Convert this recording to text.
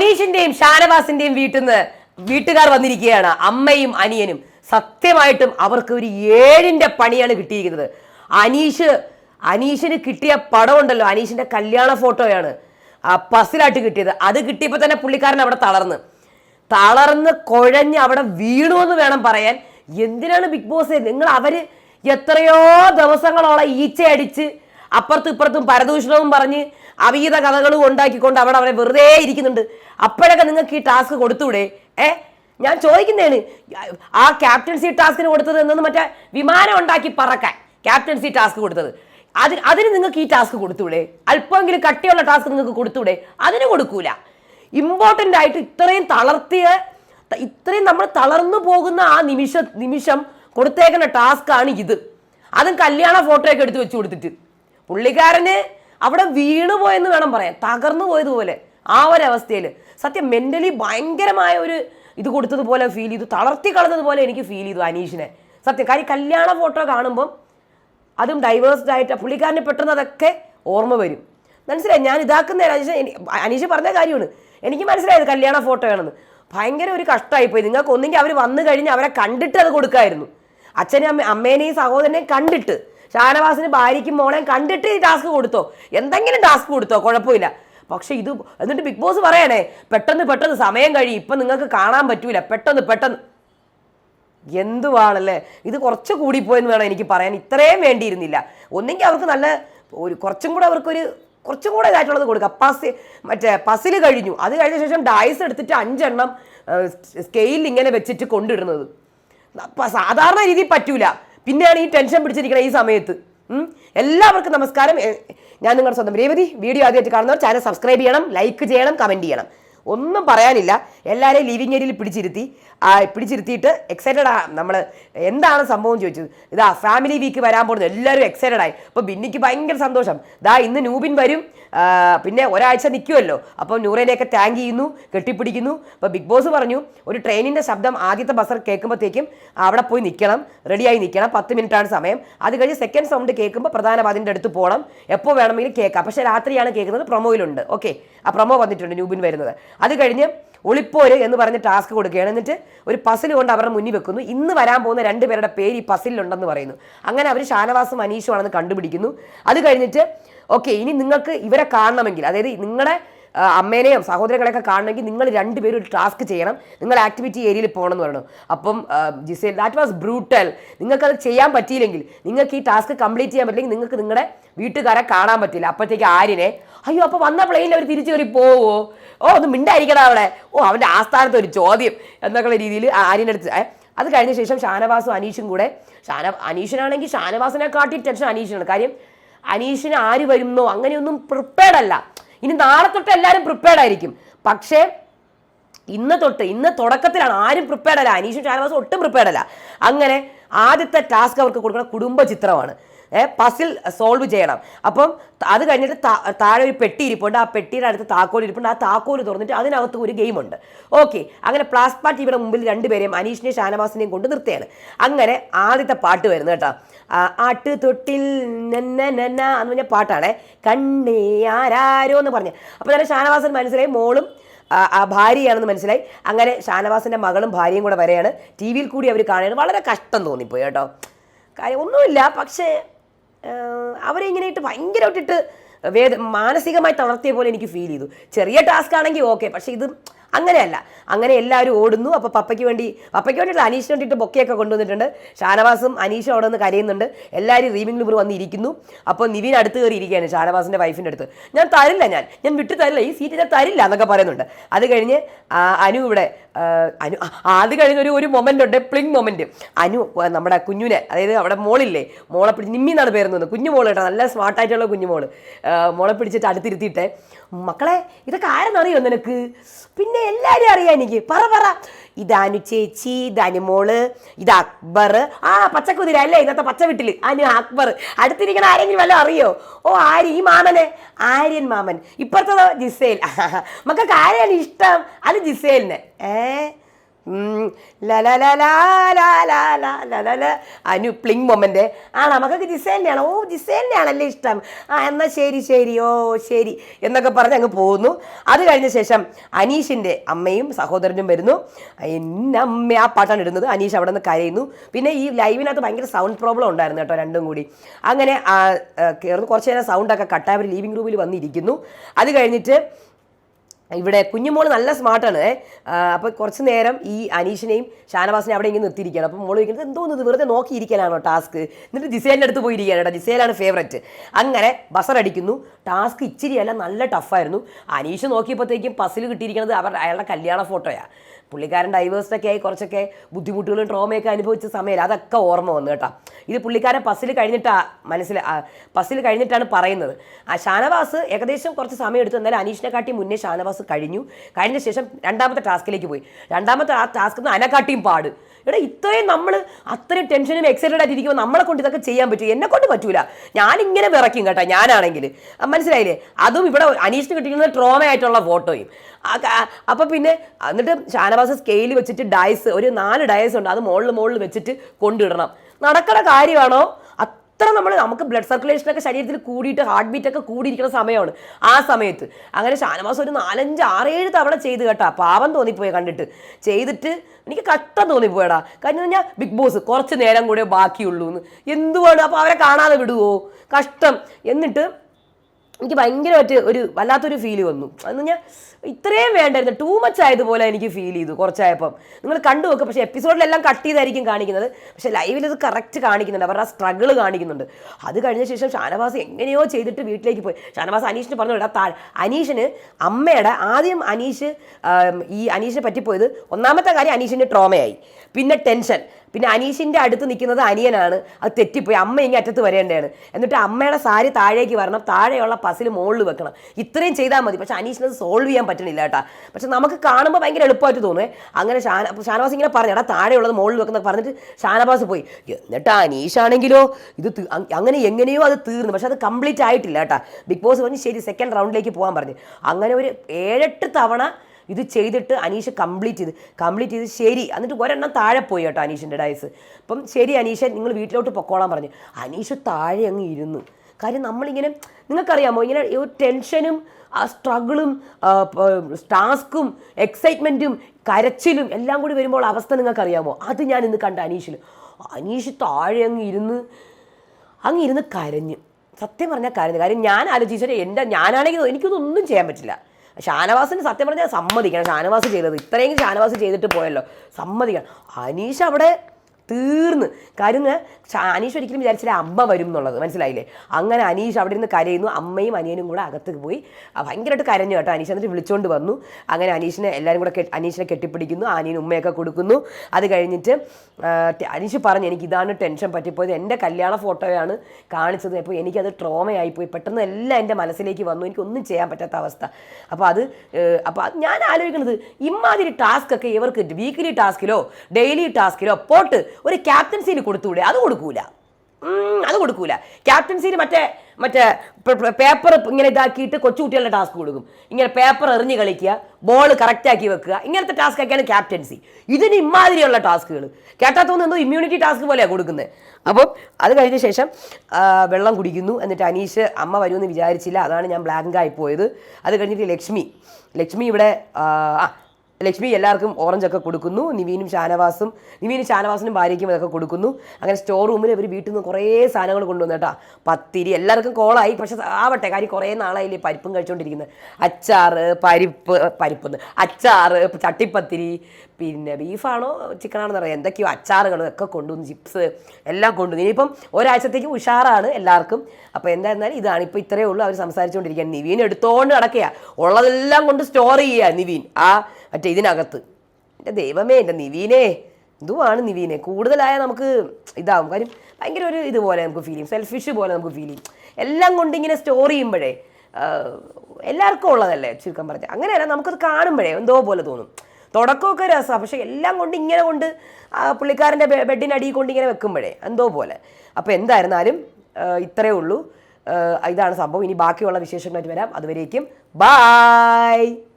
അനീഷിന്റെയും ഷാനവാസിന്റെയും വീട്ടിൽ നിന്ന് വീട്ടുകാർ വന്നിരിക്കുകയാണ്. അമ്മയും അനിയനും. സത്യമായിട്ടും അവർക്ക് ഒരു ഏഴിന്റെ പണിയാണ് കിട്ടിയിരിക്കുന്നത്. അനീഷ് അനീഷിന് കിട്ടിയ പടം ഉണ്ടല്ലോ. അനീഷിന്റെ കല്യാണ ഫോട്ടോയാണ്. പസിലായിട്ട് കിട്ടിയത്. അത് കിട്ടിയപ്പോൾ തന്നെ പുള്ളിക്കാരൻ അവിടെ തളർന്ന്. തളർന്ന് കുഴഞ്ഞ് അവിടെ വീണു എന്ന് വേണം പറയാൻ. എന്തിനാണ് ബിഗ് ബോസ്? നിങ്ങൾ അവർ എത്രയോ ദിവസങ്ങളോളം ഈച്ചയടിച്ച് അപ്പുറത്തും ഇപ്പുറത്തും പരദൂഷണവും പറഞ്ഞ് അവീത കഥകളും ഉണ്ടാക്കിക്കൊണ്ട് അവിടെ അവരെ വെറുതെ ഇരിക്കുന്നുണ്ട്. അപ്പോഴൊക്കെ നിങ്ങൾക്ക് ഈ ടാസ്ക് കൊടുത്തൂടെ? ഏ? ഞാൻ ചോദിക്കുന്നതാണ് ആ ക്യാപ്റ്റൻസി ടാസ്കിന് കൊടുത്തത് എന്നത് മറ്റേ വിമാനം ഉണ്ടാക്കി പറക്കാൻ ക്യാപ്റ്റൻസി ടാസ്ക് കൊടുത്തത്. അതിന് അതിന് നിങ്ങൾക്ക് ഈ ടാസ്ക് കൊടുത്തൂടെ? അല്പമെങ്കിലും കട്ടിയുള്ള ടാസ്ക് നിങ്ങൾക്ക് കൊടുത്തൂടെ? അതിന് കൊടുക്കൂല. ഇമ്പോർട്ടന്റ് ആയിട്ട് ഇത്രയും തളർത്തിയ ഇത്രയും നമ്മൾ തളർന്നു പോകുന്ന ആ നിമിഷ നിമിഷം കൊടുത്തേക്കുന്ന ടാസ്ക് ആണ് ഇത്. അതും കല്യാണ ഫോട്ടോയൊക്കെ എടുത്ത് വെച്ച് കൊടുത്തിട്ട്. പുള്ളിക്കാരന് അവിടെ വീണു പോയെന്ന് വേണം പറയാൻ തകർന്നു പോയതുപോലെ ആ ഒരു അവസ്ഥയിൽ സത്യം മെന്റലി ഭയങ്കരമായ ഒരു ഇത് കൊടുത്തതുപോലെ ഫീൽ ചെയ്തു തളർത്തി കളഞ്ഞതുപോലെ എനിക്ക് ഫീൽ ചെയ്തു അനീഷിനെ. സത്യം കാര്യം കല്യാണ ഫോട്ടോ കാണുമ്പം അതും ഡൈവേഴ്സ്ഡ് ആയിട്ട് പുള്ളിക്കാരനെ പെട്ടെന്ന് അതൊക്കെ ഓർമ്മ വരും. മനസ്സിലായി? ഞാൻ ഇതാക്കുന്ന അനീഷ് അനീഷ് പറഞ്ഞ കാര്യമാണ്. എനിക്ക് മനസ്സിലായത് കല്യാണ ഫോട്ടോ ഫോട്ടോയാണെന്ന് ഭയങ്കര ഒരു കഷ്ടമായിപ്പോയി നിങ്ങൾക്ക് ഒന്നെങ്കിൽ അവർ വന്നു കഴിഞ്ഞ് അവരെ കണ്ടിട്ട് അത് കൊടുക്കായിരുന്നു. അച്ഛനെയും അമ്മ അമ്മേനെയും സഹോദരനെയും കണ്ടിട്ട്. ഷാനവാസിന് ഭാര്യയ്ക്കും മോളെയും കണ്ടിട്ട് ഈ ടാസ്ക് കൊടുത്തോ? എന്തെങ്കിലും ടാസ്ക് കൊടുത്തോ? കുഴപ്പമില്ല. പക്ഷെ ഇത് എന്നിട്ട് ബിഗ് ബോസ് പറയണേ പെട്ടെന്ന് പെട്ടെന്ന് സമയം കഴിയും. ഇപ്പം നിങ്ങൾക്ക് കാണാൻ പറ്റൂല. പെട്ടെന്ന് പെട്ടെന്ന്. എന്തുവാണല്ലേ? ഇത് കുറച്ച് കൂടിപ്പോയെന്ന് വേണം എനിക്ക് പറയാൻ. ഇത്രയും വേണ്ടിയിരുന്നില്ല. ഒന്നെങ്കിൽ അവർക്ക് നല്ല ഒരു കുറച്ചും കൂടെ അവർക്കൊരു കുറച്ചും കൂടെ ഇതായിട്ടുള്ളത് കൊടുക്കുക പസ് മറ്റേ പസിൽ കഴിഞ്ഞു. അത് കഴിഞ്ഞ ശേഷം ഡൈസ് എടുത്തിട്ട് അഞ്ചെണ്ണം സ്കെയിലിൽ ഇങ്ങനെ വെച്ചിട്ട് കൊണ്ടിടുന്നത്. സാധാരണ രീതിയിൽ പറ്റൂല. പിന്നെയാണ് ഈ ടെൻഷൻ പിടിച്ചിരിക്കുന്നത് ഈ സമയത്ത്. എല്ലാവർക്കും നമസ്കാരം. ഞാൻ നിങ്ങളുടെ സ്വന്തം രേവതി. വീഡിയോ ആദ്യമായിട്ട് കാണുന്നവർ ചാനൽ സബ്സ്ക്രൈബ് ചെയ്യണം ലൈക്ക് ചെയ്യണം കമന്റ് ചെയ്യണം. ഒന്നും പറയാനില്ല. എല്ലാവരെയും ലിവിങ് ഏരിയയിൽ പിടിച്ചിരുത്തി. പിടിച്ചിരുത്തിയിട്ട് എക്സൈറ്റഡ് ആ നമ്മൾ എന്താണ് സംഭവം ചോദിച്ചത് ഇതാ ഫാമിലി വീക്ക് വരാൻ പോകുന്നത് എല്ലാവരും എക്സൈറ്റഡ് ആയി. അപ്പോൾ ബിന്നിക്ക് ഭയങ്കര സന്തോഷം. ദാ ഇന്ന് നൂബിൻ വരും. പിന്നെ ഒരാഴ്ച നിൽക്കുമല്ലോ അപ്പോൾ നൂറേനെയൊക്കെ ടാങ്ക് ചെയ്യുന്നു കെട്ടിപ്പിടിക്കുന്നു. അപ്പോൾ ബിഗ് ബോസ് പറഞ്ഞു ഒരു ട്രെയിനിന്റെ ശബ്ദം ആദ്യത്തെ ബസർ കേൾക്കുമ്പോഴത്തേക്കും അവിടെ പോയി നിൽക്കണം റെഡിയായി നിൽക്കണം. പത്ത് മിനിറ്റാണ് സമയം. അത് കഴിഞ്ഞ് സെക്കൻഡ് സൗണ്ട് കേൾക്കുമ്പോൾ പ്രധാന വാതിന്റെ അടുത്ത് പോകണം എപ്പോൾ വേണമെങ്കിലും കേൾക്കാം. പക്ഷേ രാത്രിയാണ് കേൾക്കുന്നത് പ്രൊമോയിലുണ്ട് ഓക്കെ ആ പ്രൊമോ വന്നിട്ടുണ്ട് നൂബിൻ വരുന്നത്. അത് കഴിഞ്ഞ് ഒളിപ്പോര് എന്ന് പറഞ്ഞ് ടാസ്ക് കൊടുക്കുകയാണ്. എന്നിട്ട് ഒരു പസിൽ കൊണ്ട് അവരുടെ മുന്നിൽ വെക്കുന്നു. ഇന്ന് വരാൻ പോകുന്ന രണ്ട് പേരുടെ പേര് ഈ പസിലുണ്ടെന്ന് പറയുന്നു. അങ്ങനെ അവർ ഷാനവാസും അനീഷുമാണെന്ന് കണ്ടുപിടിക്കുന്നു. അത് കഴിഞ്ഞിട്ട് ഓക്കെ ഇനി നിങ്ങൾക്ക് ഇവരെ കാണണമെങ്കിൽ അതായത് നിങ്ങളുടെ അമ്മേനെയും സഹോദരങ്ങളെയൊക്കെ കാണണമെങ്കിൽ നിങ്ങൾ രണ്ടുപേരും ഒരു ടാസ്ക് ചെയ്യണം. നിങ്ങൾ ആക്ടിവിറ്റി ഏരിയയിൽ പോകണം എന്ന് പറയണം. അപ്പം ജിസേൽ ദാറ്റ് വാസ് ബ്രൂട്ടൽ നിങ്ങൾക്കത് ചെയ്യാൻ പറ്റിയില്ലെങ്കിൽ നിങ്ങൾക്ക് ഈ ടാസ്ക് കംപ്ലീറ്റ് ചെയ്യാൻ പറ്റില്ലെങ്കിൽ നിങ്ങൾക്ക് നിങ്ങളുടെ വീട്ടുകാരെ കാണാൻ പറ്റില്ല. അപ്പോഴത്തേക്ക് ആര്യനെ അയ്യോ അപ്പോൾ വന്ന പ്ലെയിനിൽ അവർ തിരിച്ചു കയറി പോവോ? ഓ ഒന്ന് മിണ്ടായിരിക്കണം അവിടെ. ഓ അവന്റെ ആസ്ഥാനത്ത് ഒരു ചോദ്യം എന്നൊക്കെയുള്ള രീതിയിൽ ആര്യന്റെ അടുത്ത് അത് കഴിഞ്ഞ ശേഷം ഷാനവാസും അനീഷും കൂടെ ഷാന അനീഷിനാണെങ്കിൽ ഷാനവാസിനെ കാട്ടി ടെൻഷൻ അനീഷിനാണ്. കാര്യം അനീഷിന് ആര് വരുന്നോ അങ്ങനെയൊന്നും പ്രിപ്പയർഡ് അല്ല. ഇനി നാളെ തൊട്ട് എല്ലാവരും പ്രിപ്പയർഡ് ആയിരിക്കും. പക്ഷേ ഇന്ന് തൊട്ട് ഇന്ന് തുടക്കത്തിലാണ് ആരും പ്രിപ്പയർഡ് അല്ല. അനീഷും ഷാനവാസും ഒട്ടും പ്രിപ്പയർഡ് അല്ല. അങ്ങനെ ആദ്യത്തെ ടാസ്ക് അവർക്ക് കൊടുക്കുന്ന കുടുംബ ചിത്രമാണ് പസിൽ സോൾവ് ചെയ്യണം. അപ്പം അത് കഴിഞ്ഞിട്ട് താഴെ ഒരു പെട്ടി ഇരിപ്പുണ്ട്. ആ പെട്ടിയുടെ അടുത്ത് താക്കോൽ ഇരിപ്പുണ്ട്. ആ താക്കോൽ തുറന്നിട്ട് അതിനകത്ത് ഒരു ഗെയിമുണ്ട് ഓക്കെ അങ്ങനെ പ്ലാസ് പ്ലാസ്മ ഇവിടെ മുമ്പിൽ രണ്ടുപേരെയും അനീഷിനെയും ഷാനവാസിനെയും കൊണ്ട് നിർത്തുകയാണ് അങ്ങനെ ആദ്യത്തെ പാട്ട് വരുന്നത് കേട്ടോ. ആട്ട് തൊട്ടിൽ നന്ന നന്ന എന്ന് പറഞ്ഞ പാട്ടാണേ. കണ്ണേ ആരാരോ എന്ന് പറഞ്ഞ്. അപ്പോൾ തന്നെ ഷാനവാസൻ മനസ്സിലായി മോളും ഭാര്യയാണെന്ന് മനസ്സിലായി. അങ്ങനെ ഷാനവാസിന്റെ മകളും ഭാര്യയും കൂടെ വരെയാണ്. ടി വിയിൽ കൂടി അവർ കാണുകയാണ് വളരെ കഷ്ടം തോന്നിപ്പോയി കേട്ടോ. കാര്യം ഒന്നുമില്ല. പക്ഷേ അവരെ ഇങ്ങനെയിട്ട് ഭയങ്കരമായിട്ടിട്ട് വേദ മാനസികമായി തളർത്തിയ പോലെ എനിക്ക് ഫീൽ ചെയ്തു. ചെറിയ ടാസ്ക് ആണെങ്കിൽ ഓക്കെ പക്ഷേ ഇത് അങ്ങനെയല്ല. അങ്ങനെ എല്ലാവരും ഓടുന്നു. അപ്പോൾ പപ്പയ്ക്ക് വേണ്ടി പപ്പയ്ക്ക് വേണ്ടിയിട്ട് അനീഷിന് വേണ്ടിയിട്ട് ബൊക്കെയൊക്കെ കൊണ്ടുവന്നിട്ടുണ്ട്. ഷാനവാസും അനീഷും അവിടെ നിന്ന് കരയുന്നുണ്ട്. എല്ലാവരും റീമിംഗ് റൂമിൽ വന്നിരിക്കുന്നു. അപ്പോൾ നിവിൻ അടുത്ത് കയറി ഇരിക്കുകയാണ് ഷാനവാസിന്റെ വൈഫിന്റെ അടുത്ത്. ഞാൻ തരില്ല ഞാൻ. ഞാൻ വിട്ടു തരില്ല. ഈ സീറ്റ് ഞാൻ തരില്ല എന്നൊക്കെ പറയുന്നുണ്ട്. അത് കഴിഞ്ഞ് അനു ഇവിടെ അനു ആ, കഴിഞ്ഞൊരു ഒരു മൊമെന്റ് ഉണ്ട്. പ്ലിങ് മൊമെന്റ് അനു നമ്മുടെ കുഞ്ഞുനെ അതായത് അവിടെ മോളില്ലേ മോളെ പിടിച്ച് നിമ്മി എന്നാണ് പേര് തോന്നുന്നത് കുഞ്ഞു മോൾ കേട്ടോ നല്ല സ്മാർട്ടായിട്ടുള്ള കുഞ്ഞു മോൾ. മോളെ പിടിച്ചിട്ട് അടുത്തിരുത്തിയിട്ട് മക്കളെ ഇതൊക്കെ ആരെന്നറിയോ നിനക്ക്? പിന്നെ എല്ലാവരും അറിയാം എനിക്ക്. പറ പറ. ഇത് അനു ചേച്ചി ഇത് അനുമോൾ ഇത് അക്ബർ. ആ പച്ചക്കുതിര അല്ലേ? ഇന്നത്തെ പച്ച വീട്ടിൽ അനു അക്ബർ. അടുത്തിരിക്കണ ആരെങ്കിലും വല്ലതും അറിയോ? ഓ ആര് ഈ മാമനെ. ആര്യൻ മാമൻ. ഇപ്പുറത്തതോ ജിസേൽ. മക്കൾക്ക് ആരെയാണ് ഇഷ്ടം? അത് ജിസേലിനെ. ഏ? അനു പ്ലിങ് മൊമെന്റ് ആ നമുക്കൊക്കെ ജിസേലിനെയാണ് ഓ ജിസേലിനെയാണല്ലേ ഇഷ്ടം. ആ എന്നാൽ ശരി ശരി ഓ ശരി എന്നൊക്കെ പറഞ്ഞ് അങ്ങ് പോകുന്നു അത് കഴിഞ്ഞ ശേഷം അനീഷിന്റെ അമ്മയും സഹോദരനും വരുന്നു. എന്റെ അമ്മ ആ പാട്ടാണ് ഇടുന്നത്. അനീഷ് അവിടെ നിന്ന് കരയുന്നു. പിന്നെ ഈ ലൈവിനകത്ത് ഭയങ്കര സൗണ്ട് പ്രോബ്ലം ഉണ്ടായിരുന്നു കേട്ടോ രണ്ടും കൂടി. അങ്ങനെ കയറുന്നു കുറച്ച് നേരം സൗണ്ടൊക്കെ കട്ടായവർ ലിവിംഗ് റൂമിൽ വന്നിരിക്കുന്നു. അത് കഴിഞ്ഞിട്ട് ഇവിടെ കുഞ്ഞുമോൾ നല്ല സ്മാർട്ടാണ്. അപ്പോൾ കുറച്ച് നേരം ഈ അനീഷിനെയും ഷാനവാസിനെയും അവിടെ ഇങ്ങനെ നിർത്തിയിരിക്കുകയാണ്. അപ്പോൾ മോൾ ചോദിക്കുന്നത് എന്തോ ഒന്ന് വെറുതെ നോക്കിയിരിക്കലാണോ ടാസ്ക്? എന്നിട്ട് ജിസേലിന്റെ അടുത്ത് പോയിരിക്കുകയാണ് കേട്ടോ. ജിസേലാണ് ഫേവററ്റ് അങ്ങനെ ബസറടിക്കുന്നു ടാസ്ക് ഇച്ചിരി അല്ല നല്ല ടഫായിരുന്നു അനീഷ് നോക്കിയപ്പോഴത്തേക്കും പസിൽ കിട്ടിയിരിക്കുന്നത് അവർ അയാളുടെ കല്യാണ ഫോട്ടോയാണ് പുള്ളിക്കാരൻ ഡൈവേഴ്സൊക്കെ ആയി കുറച്ചൊക്കെ ബുദ്ധിമുട്ടുകളും ട്രോമയൊക്കെ അനുഭവിച്ച സമയം അതൊക്കെ ഓർമ്മ വന്നു കേട്ടോ. ഇത് പുള്ളിക്കാരൻ പസിൽ കഴിഞ്ഞിട്ടാ മനസ്സിൽ പസിൽ കഴിഞ്ഞിട്ടാണ് പറയുന്നത്. ആ ഷാനവാസ് ഏകദേശം കുറച്ച് സമയം എടുത്തു. എന്നാലും അനീഷിനെ കാട്ടി മുന്നേ ഷാനവാസ് കഴിഞ്ഞു. കഴിഞ്ഞ ശേഷം രണ്ടാമത്തെ ടാസ്കിലേക്ക് പോയി. രണ്ടാമത്തെ ആ ടാസ്ക് അനക്കാട്ടിയും പാട്. എടാ ഇത്രയും നമ്മൾ അത്രയും ടെൻഷനും എക്സൈറ്റഡ് ആയിട്ട് ഇരിക്കുമ്പോൾ നമ്മളെ കൊണ്ട് ഇതൊക്കെ ചെയ്യാൻ പറ്റും? എന്നെ കൊണ്ട് പറ്റൂല. ഞാനിങ്ങനെ വിറയ്ക്കും കേട്ടോ ഞാനാണെങ്കിൽ. മനസ്സിലായില്ലേ? അതും ഇവിടെ അനീഷിന് കിട്ടിയിരുന്ന ട്രോമ ആയിട്ടുള്ള ഫോട്ടോയും അപ്പം പിന്നെ എന്നിട്ട് ഷാനവാസ് സ്കെയിൽ വെച്ചിട്ട് ഡയസ് ഒരു നാല് ഡയസ് ഉണ്ട്. അത് മുകളിൽ മുകളിൽ വെച്ചിട്ട് കൊണ്ടിടണം. നടക്കണ കാര്യമാണോ? അത്ര നമ്മൾ നമുക്ക് ബ്ലഡ് സർക്കുലേഷനൊക്കെ ശരീരത്തിൽ കൂടിയിട്ട് ഹാർട്ട് ബീറ്റ് ഒക്കെ കൂടിയിരിക്കുന്ന സമയമാണ്. ആ സമയത്ത്. അങ്ങനെ ഷാനവാസ് ഒരു നാലഞ്ച് ആറേഴ് തവണ ചെയ്ത് കേട്ടാ. പാവം തോന്നിപ്പോയി കണ്ടിട്ട്. ചെയ്തിട്ട് എനിക്ക് കഷ്ടം തോന്നിപ്പോയടാ. കാരണം പറഞ്ഞാൽ ബിഗ് ബോസ് കുറച്ച് നേരം കൂടെ ബാക്കിയുള്ളൂ എന്ന് എന്തുവാണ്? അപ്പോൾ അവരെ കാണാതെ വിടുവോ? കഷ്ടം. എന്നിട്ട് എനിക്ക് ഭയങ്കരമായിട്ട് ഒരു വല്ലാത്തൊരു ഫീൽ വന്നു. അതെന്ന് ഞാൻ ഇത്രയും വേണ്ടായിരുന്നു. ടൂ മച്ച് ആയതുപോലെ എനിക്ക് ഫീൽ ചെയ്തു കുറച്ചായപ്പം. നിങ്ങൾ കണ്ടു നോക്കുക പക്ഷേ എപ്പിസോഡിലെല്ലാം കട്ട് ചെയ്തായിരിക്കും കാണിക്കുന്നത്. പക്ഷേ ലൈവിൽ ഇത് കറക്റ്റ് കാണിക്കുന്നുണ്ട്. അവരുടെ ആ സ്ട്രഗിൾ കാണിക്കുന്നുണ്ട്. അത് കഴിഞ്ഞ ശേഷം ഷാനവാസ് എങ്ങനെയോ ചെയ്തിട്ട് വീട്ടിലേക്ക് പോയി. ഷാനവാസ് അനീഷിന് പറഞ്ഞു വിടാം. താഴെ അനീഷിന് അമ്മയുടെ ആദ്യം അനീഷ് ഈ അനീഷിനെ പറ്റിപ്പോയത് ഒന്നാമത്തെ കാര്യം അനീഷിന്റെ ട്രോമയായി പിന്നെ ടെൻഷൻ പിന്നെ അനീഷിന്റെ അടുത്ത് നിൽക്കുന്നത് അനിയനാണ്. അത് തെറ്റിപ്പോയി. അമ്മ ഇങ്ങനെ അറ്റത്ത് വരേണ്ടതാണ്. എന്നിട്ട് അമ്മയുടെ സാരി താഴേക്ക് വരണം. താഴെയുള്ള പസിൽ മുകളിൽ വെക്കണം. ഇത്രയും ചെയ്താൽ മതി. പക്ഷെ അനീഷിന് അത് സോൾവ് ചെയ്യാൻ പറ്റണില്ല കേട്ടാ. പക്ഷെ നമുക്ക് കാണുമ്പോൾ ഭയങ്കര എളുപ്പമായിട്ട് തോന്നുവേ അങ്ങനെ ഷാന ഷാനവാസ് ഇങ്ങനെ പറഞ്ഞു എടാ താഴെയുള്ളത് മുകളിൽ വെക്കുന്ന പറഞ്ഞിട്ട് ഷാനവാസ് പോയി. എന്നിട്ട് അനീഷാണെങ്കിലോ ഇത് അങ്ങനെ എങ്ങനെയോ അത് തീർന്നു. പക്ഷെ അത് കംപ്ലീറ്റ് ആയിട്ടില്ല കേട്ടാ. ബിഗ് ബോസ് പറഞ്ഞ് ശരി സെക്കൻഡ് റൗണ്ടിലേക്ക് പോകാൻ പറഞ്ഞു. അങ്ങനെ ഒരു ഏഴെട്ട് തവണ ഇത് ചെയ്തിട്ട് അനീഷ് കംപ്ലീറ്റ് ചെയ്ത്. കംപ്ലീറ്റ് ചെയ്ത് ശരി. എന്നിട്ട് ഒരെണ്ണം താഴെ പോയി കേട്ടോ അനീഷിന്റെ ഡയസ് അപ്പം ശരി അനീഷ നിങ്ങൾ വീട്ടിലോട്ട് പൊക്കോളാൻ പറഞ്ഞു. അനീഷ് താഴെ അങ്ങ് ഇരുന്നു. കാര്യം നമ്മളിങ്ങനെ നിങ്ങൾക്കറിയാമോ ഇങ്ങനെ ഒരു ടെൻഷനും ആ സ്ട്രഗിളും ടാസ്കും എക്സൈറ്റ്മെന്റും കരച്ചിലും എല്ലാം കൂടി വരുമ്പോൾ അവസ്ഥ നിങ്ങൾക്കറിയാമോ? അത് ഞാൻ ഇന്ന് കണ്ട അനീഷിൽ അനീഷ് താഴെ അങ്ങ് ഇരുന്ന് അങ്ങ് ഇരുന്ന് കരഞ്ഞ്. സത്യം പറഞ്ഞാൽ കരഞ്ഞു. കാര്യം ഞാൻ ആലോചിച്ചാൽ എന്റെ ഞാനാണെങ്കിൽ എനിക്കിതൊന്നും ചെയ്യാൻ പറ്റില്ല. ഷാനവാസിന് സത്യം പറഞ്ഞാൽ സമ്മതിക്കണം. ഷാനവാസ് ചെയ്തത് ഇത്രയും ഷാനവാസ് ചെയ്തിട്ട് പോയല്ലോ. സമ്മതിക്കണം. അനീഷ് അവിടെ തീർന്ന്. കാര്യം അനീഷ് ഒരിക്കലും വിചാരിച്ചില്ല അമ്മ വരും എന്നുള്ളത്. മനസ്സിലായില്ലേ? അങ്ങനെ അനീഷ് അവിടെ നിന്ന് കരയുന്നു. അമ്മയും അനിയനും കൂടെ അകത്ത് പോയി. ഭയങ്കരമായിട്ട് കരഞ്ഞു കേട്ടോ. അനീഷ് എന്നിട്ട് വിളിച്ചുകൊണ്ട് വന്നു. അങ്ങനെ അനീഷിനെ എല്ലാവരും കൂടെ അനീഷിനെ കെട്ടിപ്പിടിക്കുന്നു. അനിയൻ ഉമ്മയൊക്കെ കൊടുക്കുന്നു. അത് കഴിഞ്ഞിട്ട് അനീഷ് പറഞ്ഞു എനിക്ക് ഇതാണ് ടെൻഷൻ പറ്റിപ്പോയത്. എന്റെ കല്യാണ ഫോട്ടോയാണ് കാണിച്ചത്. അപ്പോൾ എനിക്കത് ട്രോമയായിപ്പോയി പെട്ടെന്ന് എല്ലാം എന്റെ മനസ്സിലേക്ക് വന്നു. എനിക്കൊന്നും ചെയ്യാൻ പറ്റാത്ത അവസ്ഥ. അപ്പോൾ അത് അപ്പോൾ ഞാൻ ആലോചിക്കുന്നത് ഇമാതിരി ടാസ്ക് ഒക്കെ ഇവർക്ക് വീക്കിലി ടാസ്കിലോ ഡെയിലി ടാസ്കിലോ പോട്ട് ഒരു ക്യാപ്റ്റൻസിന് കൊടുത്തൂടെ അത് കൊടുക്കൂല. അത് കൊടുക്കൂല. ക്യാപ്റ്റൻസിന് മറ്റേ മറ്റേ പേപ്പർ ഇങ്ങനെ ഇതാക്കിയിട്ട് കൊച്ചുകുട്ടികളുടെ ടാസ്ക് കൊടുക്കും. ഇങ്ങനെ പേപ്പർ എറിഞ്ഞ് കളിക്കുക ബോൾ കറക്റ്റാക്കി വെക്കുക ഇങ്ങനത്തെ ടാസ്ക് ഒക്കെയാണ് ക്യാപ്റ്റൻസി ഇതിന് ഇമാതിരിയുള്ള ടാസ്കുകൾ കേട്ടാത്തോന്ന് എന്തോ ഇമ്മ്യൂണിറ്റി ടാസ്ക് പോലെയാണ് കൊടുക്കുന്നത് അപ്പോൾ അത് കഴിഞ്ഞ ശേഷം വെള്ളം കുടിക്കുന്നു. എന്നിട്ട് അനീഷ് അമ്മ വരുമെന്ന് വിചാരിച്ചില്ല. അതാണ് ഞാൻ ബ്ലാങ്ക് ആയി പോയത്. അത് കഴിഞ്ഞിട്ട് ലക്ഷ്മി ലക്ഷ്മി ഇവിടെ ആ, ലക്ഷ്മി എല്ലാവർക്കും ഓറഞ്ച് ഒക്കെ കൊടുക്കുന്നു. നിവീനും ഷാനവാസും നിവീനും ഷാനവാസിനും ഭാര്യയ്ക്കും അതൊക്കെ കൊടുക്കുന്നു. അങ്ങനെ സ്റ്റോർ റൂമിൽ ഇവർ വീട്ടിൽ നിന്ന് കുറേ സാധനങ്ങൾ കൊണ്ടുവന്നു കേട്ടോ. പത്തിരി എല്ലാവർക്കും കോളായി. പക്ഷെ ആവട്ടെ കാര്യം കുറേ നാളായില്ലേ പരിപ്പും കഴിച്ചുകൊണ്ടിരിക്കുന്നത് അച്ചാറ് പരിപ്പ് പരിപ്പ് അച്ചാറ് ചട്ടിപ്പത്തിരി പിന്നെ ബീഫാണോ ചിക്കനാണെന്ന് അറിയാം. എന്തൊക്കെയോ അച്ചാറുകൾ ഒക്കെ കൊണ്ടുവന്നു ചിപ്സ് എല്ലാം കൊണ്ടുവന്നു. ഇനിയിപ്പം ഒരാഴ്ചത്തേക്ക് ഉഷാറാണ് എല്ലാവർക്കും. അപ്പോൾ എന്തായിരുന്നാലും ഇതാണ് ഇപ്പോൾ ഇത്രയേ ഉള്ളൂ. അവർ സംസാരിച്ചുകൊണ്ടിരിക്കുകയാണ് നിവീൻ എടുത്തോണ്ട് നടക്കുക ഉള്ളതെല്ലാം കൊണ്ട് സ്റ്റോർ ചെയ്യുക നിവീൻ. ആ മറ്റേ ഇതിനകത്ത്. എന്റെ ദൈവമേ എന്റെ നിവീനെ. എന്തുവാണ് നിവീനെ? കൂടുതലായ നമുക്ക് ഇതാവും. കാര്യം ഭയങ്കര ഒരു ഇതുപോലെ നമുക്ക് ഫീൽ ചെയ്യും സെൽഫിഷ് പോലെ നമുക്ക് ഫീൽ ചെയ്യും എല്ലാം കൊണ്ട് ഇങ്ങനെ സ്റ്റോർ ചെയ്യുമ്പോഴേ എല്ലാവർക്കും ഉള്ളതല്ലേ ചുരുക്കം പറഞ്ഞ. അങ്ങനെയല്ല നമുക്കത് കാണുമ്പോഴേ എന്തോ പോലെ തോന്നും. തുടക്കമൊക്കെ രസമാണ് പക്ഷേ എല്ലാം കൊണ്ട് ഇങ്ങനെ കൊണ്ട് പുള്ളിക്കാരന്റെ ബെഡിനടിയിൽ കൊണ്ട് ഇങ്ങനെ വെക്കുമ്പോഴേ എന്തോ പോലെ. അപ്പോൾ എന്തായിരുന്നാലും ഇത്രയേ ഉള്ളൂ. ഇതാണ് സംഭവം. ഇനി ബാക്കിയുള്ള വിശേഷങ്ങളായിട്ട് വരാം. അതുവരേക്കും ബായ്